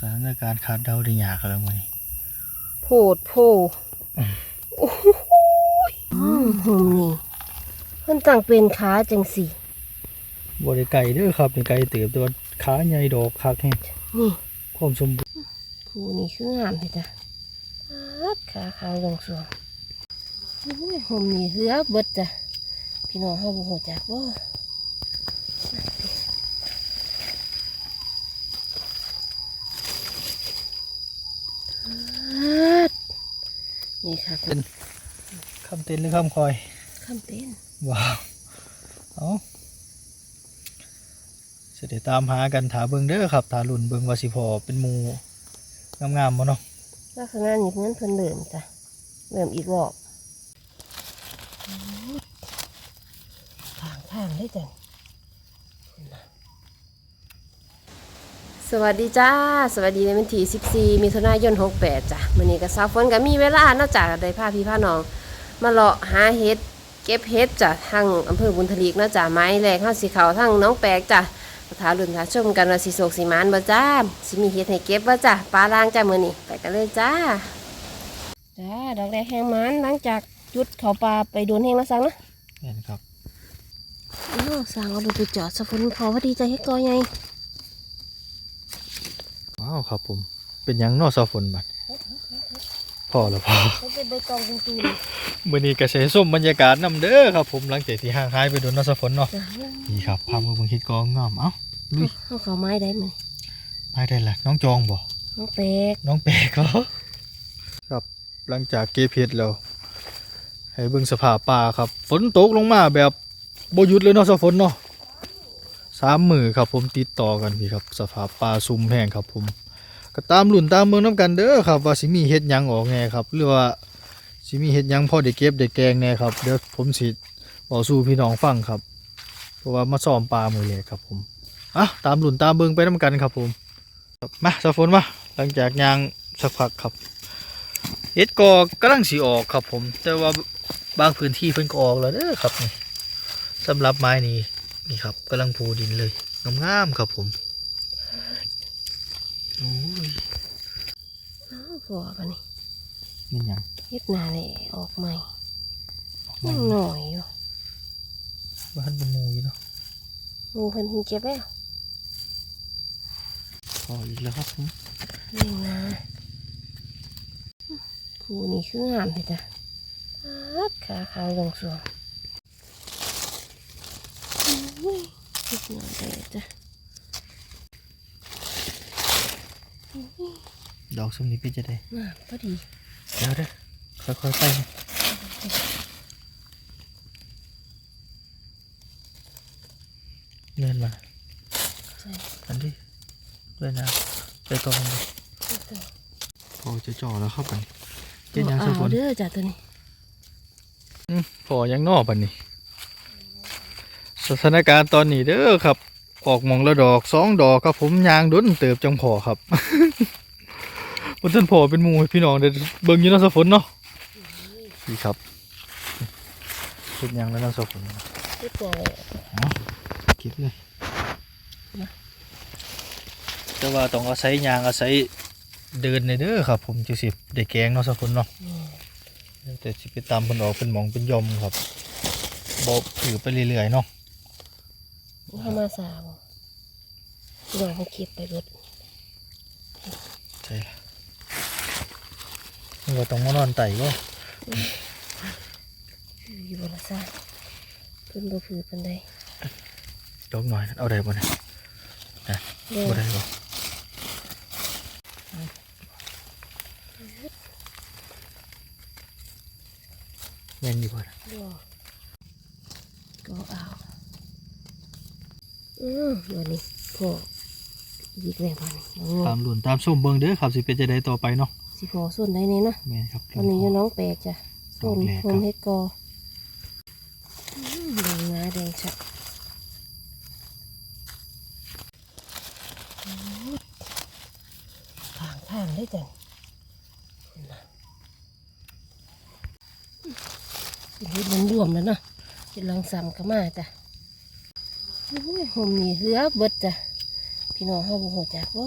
สถานการณ์ขาดเดาได้ยากแล้วมั้ยโพดโพโอ้โหอืมหุ่มนี่เพิ่นตั้งเป็นขาจังสิบ่ได้ไก่เด้อครับนี่ไก่เติบแต่ว่าขาใหญ่ดอกคักแฮงนี่ความสมบูรณ์ผูนี่คืองามเลยจ้ะอาดขาขาวลงสวงโอ้ยหุ่มนี่เหือเบิดจ้ะพี่น้องเฮาบ่ฮู้จักบ่อา นี่ค่ะคุณคำเต้นหรือคำคอยคำเป็นว้าวเอาสิได้ตามหากันถาเบิ่งเด้อครับถารุ่นเบิ่งว่าสิพอเป็นหมู่งามๆบ่เนาะลักษณะนี้เหมือนเพิ่นเริ่มจ้ะเริ่มอีกรอบทางทางได้จ้ะ สวัสดีจ้า สวัสดีในวันที่14มิถุนายน 68จ้ะมื้อนี้ก็สาวฝนก็มีเวลานอกจากได้พาพี่พาน้อง มาเลาะหาเห็ดเก็บเห็ดจ้ะทางอำเภอบุญทลีกเนาะจ้ะไม้แรกเฮาสิเข้าทางน้องแปลกจ้ะถารุ่นถาชมกันว่าสิโศกสิมานบ่จ้าสิมีเห็ดให้เก็บบ่จ้ะปลาล่างจ้ะมื้อนี้ไปกันเลยจ้าจ้าดอกแดงแห้งมันหลังจากจุดเขาปลาไปโดนแห้งแล้วสั่งนะเห็นครับอ้าวสั่งเอารถไปจอดสะพนพอพอดีใจให้กอไง ว้าวครับผม เป็นหยังเนอซาฝนบัดพอแล้วพอมันเป็นใบตองตูนมื้อนี้ก็สิให้ส้มบรรยากาศนํเด้อครับผมหลังจากที่ห่างหายไปโดนเนอซาฝนเนาะจ้านี่ครับพามือเบิ่งเฮ็ดกองงามเอ้าลุยเอาเขาไม้ได้มั้ยไปได้ละน้องจองบ่น้องเป็กน้องเปกเหรอครับหลังจากเก็บเห็ดแล้วให้เบิ่งสภาพป่าครับ ฝนตกลงมาแบบบ่หยุดเลยเนาะสฝนเนาะ สามมือครับผมติดต่อกันพี่ครับสภาพป่าซุ่มแห้งครับผมก็ตามหลุ่นตามเมืองน้ำกันเด้อครับ ว่าสิมีเห็ดยังออกแน่ครับหรือว่าสิมีเห็ดยังพ่อได้เก็บได้แกงแน่ครับเดี๋ยวผมสิบอกสู่พี่น้องฟังครับ เพราะว่ามาซ้อมปลามือเลยครับผมอะตามหลุ่นตามเบิงไปน้ำกันครับผมมาสะฝนมาหลังจากยางสักพักครับเห็ดกอกำลังสีออกครับผม แต่ว่าบางพื้นที่เพิ่นก็ออกแล้วเด้อครับนี่สำหรับไม้นี้ นี่ครับกำลังพูดินเลยงามๆครับผมโอ้ยอ้าวพอปะนี่นี่ยังเฮ็ดหนาเลยออกใหม่ยังหน่อยอยู่บ้านเป็นหมูอยู่เนาะงูเพิ่นเพิ่งเก็บแล้วพออีกแล้วครับผมนี่นะผูนี่คืองามเลยจ้ะอาดขาขาวลงสวง อุ้ยเฮ็ดหนาเลยจ้ะดอกส้มนี้เป็นจะได้งามพอดีเดี๋ยวเด้อค่อยๆไปนะเลื่อนมาใช่อันนี้ด้วยนะไปตรงนี้พอจะจ่อแล้วเข้าไปเจ็ดยังสักคเอานเด้อจ้ะตัวนี้อืมพอยังนอกปันนี่ สถานการณ์ตอนนี้เด้อครับ ออกหมองละดอกสองดอกครับผมยางดุนเติบจังพอครับบนต้นพอเป็นหมูให้พี่น้องเดี๋ยวเบิ่งอยี่เน้องสะฝนเนาะนี่ครับเก็บยางแล้วน้องสะฝนเฮ็ดหนาเลยเก็บเลยแต่ว่าต้องอาศัยยางอาศัยเดินในเด้อครับ ผมจะสิได้แกงเนาะสะฝนเนาะแต่สิไปตามเพิ่นออกเป็นหมองเป็นยอมครับบอถือไปเรื่อยๆเนาะ เข้ามาสาวลองเขาเก็บไปเบิดใช่ละนี่ว่าต้องมานอนไต่ก็อยู่บนละซ่าเพิ่นบ่ผือเพิ่นได้ดอกหน่อย เอาได้บ่เนี่ยเด้อบ่ได้บ่แม่นอยู่บ่นะเด้อก็ เอาอือวันนี้พออีกแล้ววันนี้เอาตามหลุนตามส้มเบิ่งเด้อครับสิเป็นจะได้ต่อไปเนาะสิพอส่วนได้นี่เนาะแม่นครับวันนี้อยู่น้องแปลกจ้ะส่วนดอกแรกโฮครัมบเฮ็ดกออืมแดงงาแดงชัดทางทางได้จ้ะเฮ็ดมันรวมแล้วเนาะเฮ็ดลังซ้ำก็มาจ้ะ ห่มนี่เหือเบิดจ้ะพี่น้องเขาบ่หัวจักว่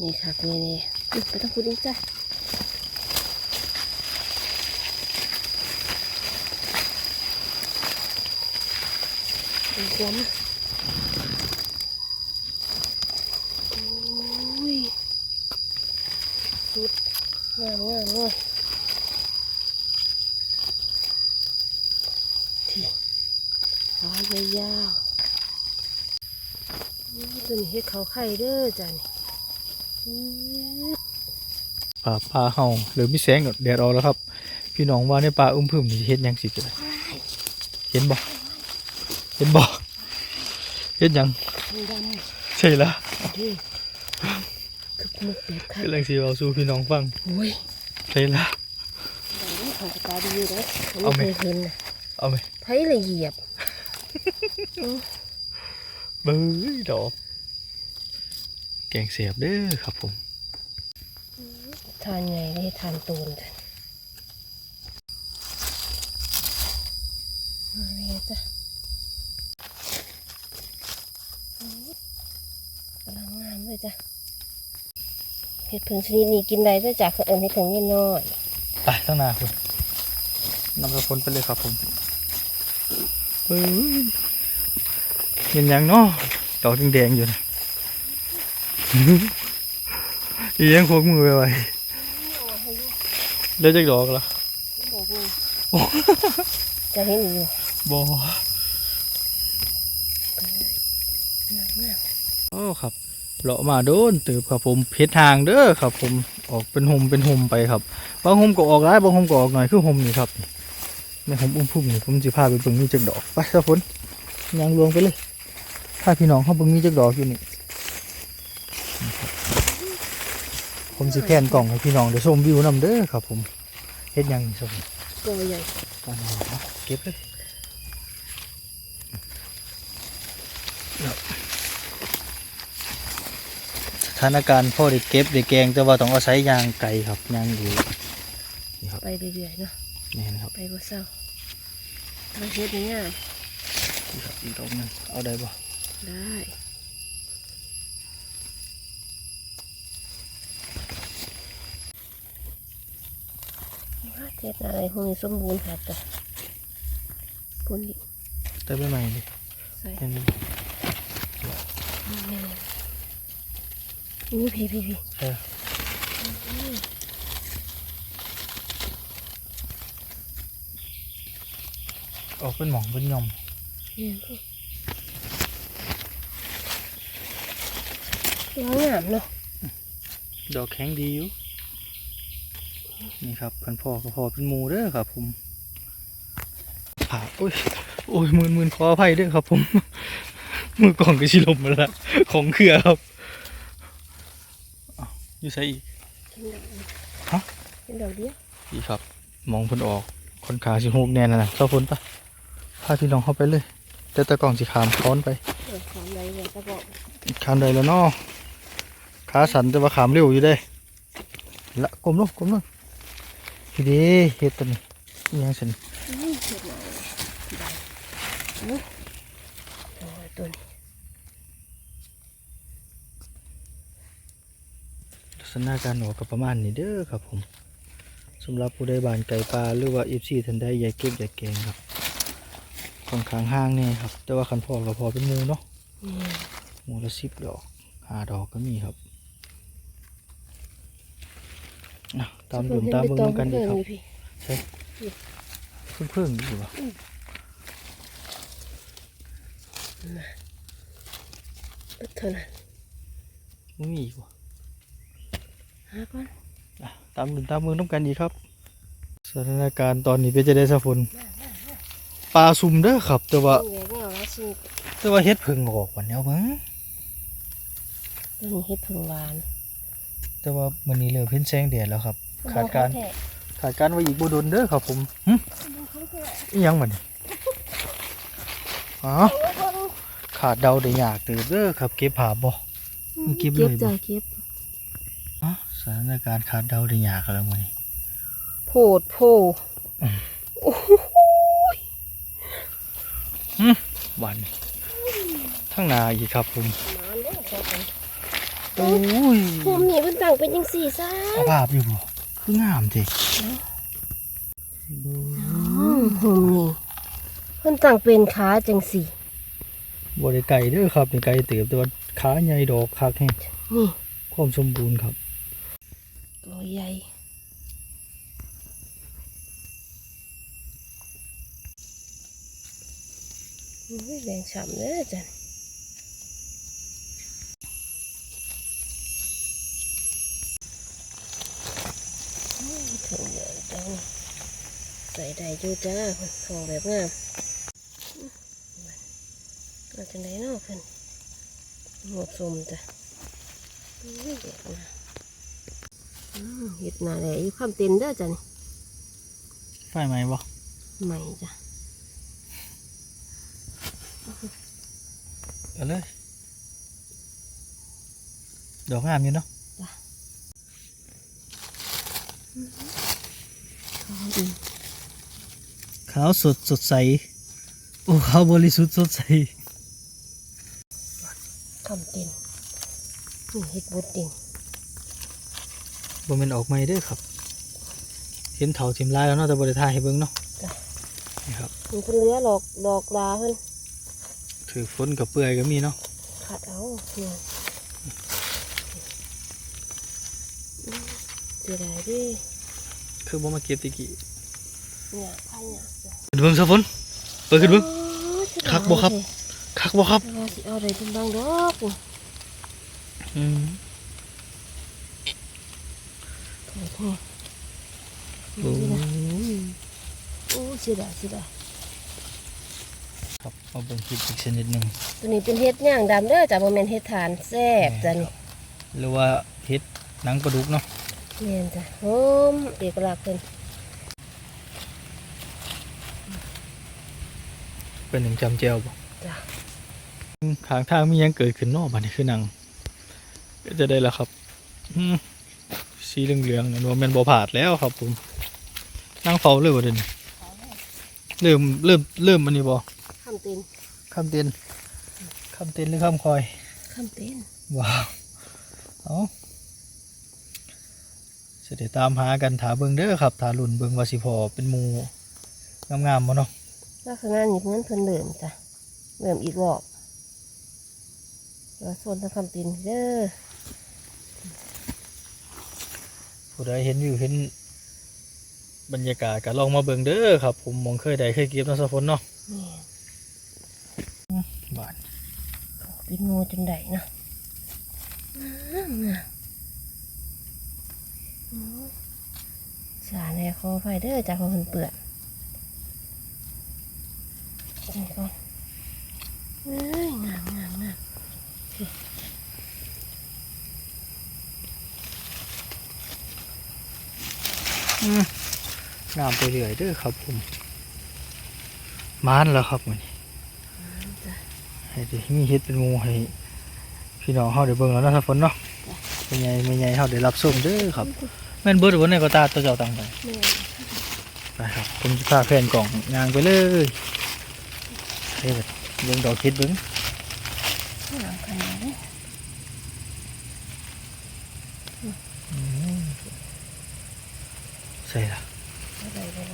นี่ครับนี่นี่ไปต้องพูดอีกจ้ะเดี๋ยวมา สุดงามงามเลยที่ร้อยยาวๆนี่ตัวนี้เฮ็ดเขาไข่เด้อจ้ะนี่อื้อป่าปลาเห่าหรือมีแสงแดดออกแล้วครับ พี่น้องว่าในป่าอุ้มพึ่มนี่เฮ็ดหยังสิกันเห็นบ่เห็นบ่เฮ็ดหยังมันดำใช่ละดิคือ มุกแบบค่ะกำลังสิเอาสู่พี่น้องฟังโอ้ยใช่ละดำของตาดีเลยเอาไหมเคยเห็นนะเอาไหมไทยละเอียดเบ้ยดอก แกงเสียบเด้อครับผม ทานไงได้ทานตูนจ้ะมาเลยจ้ะโอ้ยกำลังงามเลยจ้ะ เห็ดผึ่งชนิดนี้กินได้ด้วยจ้ะคือเอิญเห็ดผึ่งนิดน้อยไปตั้งหน้าคุณนำกระพนไปเลยครับผมเฮ้ยเห็นหยังเนาะดอกแดงๆอยู่นะอียังพกมือไปไว้ได้จักดอกละจะเห็นอยู่บอโอ้ครับ เลาะมาโดนตืบครับผมเพชรทางเด้อครับ ผมออกเป็นหมเป็นหมไปครับบางหมก็ออกร้ายบางหมก็ออกหน่อยคือหมนี่ครับในหมอุ้มพุ่มนี่ผมจะพาไปเบิ่งมีจักดอกไปครับผมยางรวงไปเลยพาพี่น้องเขาเบิ่งมีจักดอกอยู่นี่นี่ครับผมสิแพนกล่องให้พี่น้องได้ชมวิวนำเด้อครับ ผมเฮ็ดหยังนี่ครับผมตัวใหญ่เอาเอาเก็บเลย ถานการณ์พ่อได้เก็บได้แกงแต่ว่าต้องอาศัยยางไก่ครับยางอยู่นี่ครับไปเรื่อยๆเนาะนี่นะครับไปบ่เศร้ามาเฮ็ดง่ายนี่ครับอีกดอกหนึงเอาได้บ่ๆได้ว่าเฮ็ดอะไรคงสมบูรณ์ค่ะจ้ะปุ่นอีกได้ไปใหม่ดิใส่ เห็นไหมนี่พี่พี่พี่เออออกเป็นหมองเป็นหย่อมเนี่ยพวกแล้วงามเนาะดอกแข็งดีอยู่นี่ครับเพิ่นพ่อก็พอเป็นหมูเด้อครับ ผมผ่าโอ้ยโอ้ยมืนมืนขออภัยเด้อครับ ผม มือกล่องก็ชิลมมาแล้วของเครือครับ อ้าวอยู่ใส่อีกเห็นดอกเดียวฮะเห็นดอกเดียวอีกครับ มองเพิ่นออกคนขาสิฮูกแน่นอนนะเจ้าฝนปะพาพี่น้องเข้าไปเลย แต่ตะกล่องสิขามค้อนไปเออของใดเนี่ยก็บอกขามได้แล้วเนาะขาสั่นแต่ว่าขามเร็วอยู่ได้ละกลมลงกลมลงพี่เดีเฮ็ดตัวนี้อิหยังสัน นี่เห็ดหน่อยได้นี่โอ้ยตัวนี้ ลัก ษณะการออกก็ประมาณนี้เด้อครับผมสำหรับผู้ใดบานไก่ปลาหรือว่าเอฟซีท่านใดอยากเก็บอยากแกงครับค่อนข้างห้างแน่ครับ แต่ว่าคันพอก็พอเป็นหมูเนาะนี่หมูละสิบดอกห้าดอกก็มีครับอะตามดุมตามเบิ่งนำกันดีครับพี่เพิ่งเพิ่งๆดีกว่าเท่านั้นไม่มีอีกว่า หาก่อนอะตามดุมตามเบิ่งนำกันดีครับ สถานการณ์ตอนนี้เป็นจะได้สะฝนปลาซุ่มเด้อครับแต่ว่านี่ไงเนี่ยว่าสิแต่ว่าเฮ็ดเพิ่งออกวันแล้วเบิ่งตัวนี้เห็ดผึ่งหวาน แต่ว่ามื้อนี้เริ่มเห็นแสงแดดแล้วครับ ขาดการแท้ขาดการไว้อีกบ่โดนเด้อครับผมหึอิหยังมันอ๋อขาดเดาได้ยากเติบเด้อครับ เก็บผาบ่มันเก็บเลยเก็บจ้ะเก็บอ๋อส ถานการณ์ขาดเดาได้ยากแล้วมื้อนี้โพดโพวันทั้งนาอีกครับผมมาเด้อครับผมโอ้ยภูมินี่เพิ่นตั้งเป็นจังซี่ซะสภาพอยู่บ่คืองามทีภูมินี่เพิ่นตั้งเป็นขาจังซี่บริไก่เด้อครับนี่ไก่เติบแต่ว่าขาใหญ่ดอกคักแฮงนี่ความสมบูรณ์ครับ ตัวใหญ่แดงฉ่ำเด้อจ้ะถุงใหญ่จังใส่ได้อยู่จ้าเพิ่นของแบบงามเอาจังไดเนาะเพิ่นหมดสมจ้ะโอ้ยเด็กนะ เห็ดหนาแหล่อยู่ข้ามเต็นเด้อจ้ะนี่ไฟไหมบ่ใหม่จ้ะเอาเลย ดอกงามอยู่เนาะเขาดีขาวสดสดใส โอ้ขาวบริสุทธิ์สดใสข้ามเต็นนี่เห็ดบดดิ่ง บ่แม่นออกใหม่เด้อครับ เห็นเถาทิมลายแล้วเนาะแต่บ่ได้ถ่ายให้เบิ่งเนาะนี่ครับมันเพิ่นเหลือหลอกดอกดาเพิ่นถือฝนกับเปื่อยก็มีเนาะขัดเอาเนี่ยอืมเสียดายเดิคือบ่มาเก็บตะกี้เนี่ยไผ่เนี่ยจ้ะขึ้นเบิ่งซะฝนเปิดขึ้นเบิ่งโอ้ยเสียดายคักบ่ครับคักบ่ครับแต่ว่าสิเอาได้เป็นบางดอกนี่อืม โอ้โหโอ้ยโอ้ยเสียดายเสียดายครับเอาเบิ่งคลิปอีกชนิดหนึงตัวนี้เป็นเห็ดย่างดำเด้อจ้ะบ่แม่นเห็ดทานแซ่บจ้ะนี่หรือว่าเฮ็ดหนังปลาดุกเนาะเนียนจ้ะหอมเอกลักษณ์เพิ่นเป็นหนึ่งจำแจ่วบ่จ้ะข้างทางมีหยังเกิดขึ้นเนอกบัดนี้คือหนังก็จะได้แล้วครับอืม สีเหลืองๆนั่นว่าแม่นบ่ผาดแล้วครับผมนั่งเฝ้าเลยบ่เดี๋ยวนี้เริ่มเริ่มเริ่มอันนี้บ่ข้ามเต็นคำเตียนคำเตียนหรือคำคอยข้ามเต็นว้าวเอาจะได้ตามหากันถาเบิงเด้อครับถาลุ่นเบิงว่าสิพอเป็นหมูงามๆบ่เนาะลักษณะนี้เหมือนเพิ่นเริ่มจ้ะเริ่มอีกรอบแล้วโซนทางข้ามเต็นเด้อ ผู้ใดเห็นวิวเห็นบรรยากาศก็ลองมาเบิ่งเด้อครับ ผมมองเคยได้เคยเก็บนาะสะพนเนาะบ้านเป็นงูจนได้นะงามงามโอ้ยสาแน่คอไฟเด้อจ้ะเพอเพิ่นเปื่อนนี่ก่อนเอ้ยงามงามงาม งามไปเรื่อยเด้อครับผมมานแล้วครับมันให้ได้มีเฮ็ดเป็นหมูให้พี่น้องเฮาได้เบิ่งแล้วเนาะสะพนเนาะเป็นไงเป็นไงเฮาได้รับชมเด้อครับแม่นเบิดบ่ในก็ตาตัวเจ้าตังไปแม่ไปครับผมจะพาแฟนกล่องงางไปเลยเฮ้ยเบิ่งดอกคิดเบิ่งงามขนาดนี้ ใส่ละอะไรเลย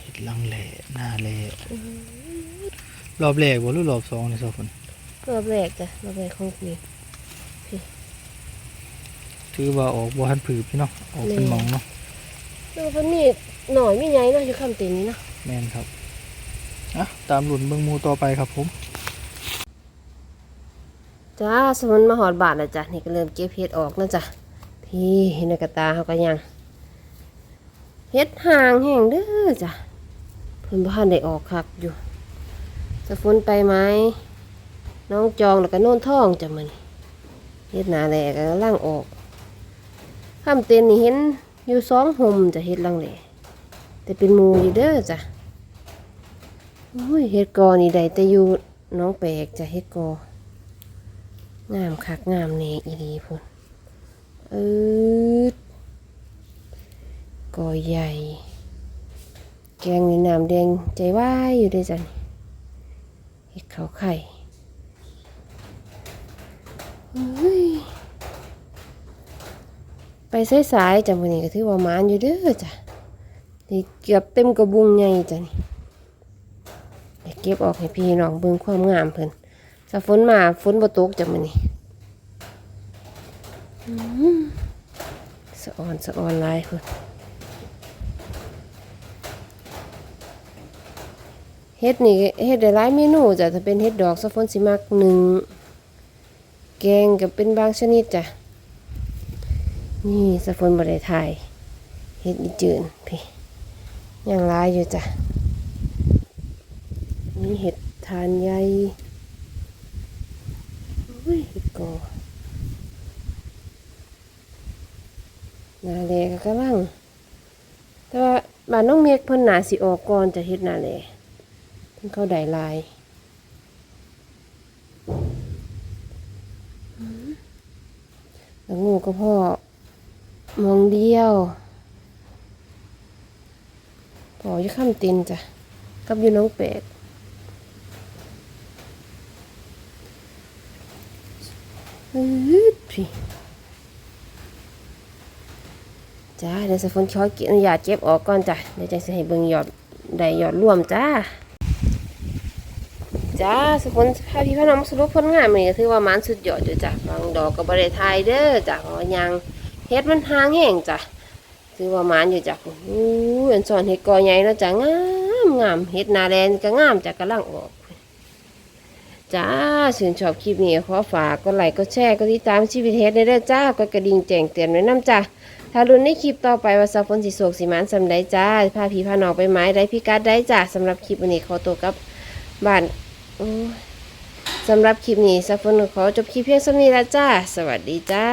เห็ดลังแหล่หน้าแหล่รอบแรกบ่หรือรอบสองนี่สองคนรอบแรกจ้ะรอบแรกของปีถือว่าออกบ่ทันผืบพี่เนาะออกเป็นหมองเนาะแล้วมันมีหน่อยมีใหญ่เนาะอยู่ข้ามเต็นนี้เนาะแม่นครับ อะตามหลุนเบิ่งมูต่อไปครับผม จ้าสมันมาหอดบาทแล้วจ้ะนี่ก็เริ่มเก็บเห็ดออกนะจ้ะพี่นในกระตาเขาก็ยังเห็ดห่างแห้งเด้อจ้ะเพิ่นบ้านได้ออกคักอยู่ จะฝนไปไหมน้องจองแล้วก็โน่นท่องจ้ะมันเห็ดหนาแหลก็ล่างออกข้ามเต็นนี่เห็นอยู่สองห่มจะเห็ดลังแหลแต่เป็นมูอยู่เด้อจ้ะ โอ้ยเห็ดกอนี่ได้แต่อยู่น้องแปลกจะเห็ดกองามคักงามเนอีดีพุ่นเอดกอใหญ่ แกงในน้ำแดงใจว่ายอยู่ด้วยจ้ะนี่เห็ดขาวไข่เฮ้ยไปสายๆจ้ะวันนี้ก็ถือว่ามานอยู่เด้อจ้ะนี่เกือบเต็มกระบุงใหญ่จ้ะนี่ ก็บออกให้พี่น้องเบิ่งความงามเพิ่นถ้าฝนมาฝนบ่ตกจะมื้อนี้สะออนสะออนหลายเพิ่นเฮ็ดนี่เฮ็ดได้หลายเมนูจ้ะถ้าเป็นเฮ็ดดอกสะฟอนสิมักหนึ่งแกงก็เป็นบางชนิดจ้ะนี่สะฟอนบ่ได้ถ่ายเฮ็ดอีจืนพี่ยังหลายอยู่จ้ะ นี่เห็ดทานใหญ่อุ้ยเห็ดกอนาเลก็กำลัง แต่ว่าบ้านน้องเมฆเพิ่นน่าสิออกก่อนจะเฮ็ดนาเลเพิ่งเข้าได้ลายแล้วงูก็พ่อมองเดียวพออยู่ข้ามตินจ้ะกับอยู่น้องเป็ดอืดพี่ จ้าเดี๋ยวสะฟนช้อยก็บอนุญาเก็บออกก่อนจ้ะเดี๋ยวจังสิให้เบิ่งหยอดได้หยอดรวมจ้าจ้าสกุลพาพี่พาน้องสรุปผลงานมันก็ถือว่ามันสุดยอดอยู่จ้ะบางดอกก็บริไทยเด้อจ้ะเพราะยังเฮ็ดมันหางแห้งจ้ะถือว่ามันอยู่จ้ะอู้อันสอนเฮ็ดกอใหญ่แล้วจ้ะงามงามเฮ็ดนาแลนก็งามจ้ะกำลังออก จ้าชื่นชอบคลิปนี้ขอฝากกดไลค์กดแชร์กดติดตามชีวิตเฮ็ดได้เด้อจ้ากดกระดิ่งแจ้งเตือนไว้น้ำจ้าถ้ารุ่นในคลิปต่อไปว่าสักฝนสีโศกสีมันสำได้จ้าพาผีพาน้องไปไม้ได้พิกัดได้จ้าสำหรับคลิปวันนี้ขอตัวกับบ้านสำหรับคลิปนี้สักคนขอจบคลิปเพียงสำนี้แล้วจ้า สวัสดีจ้า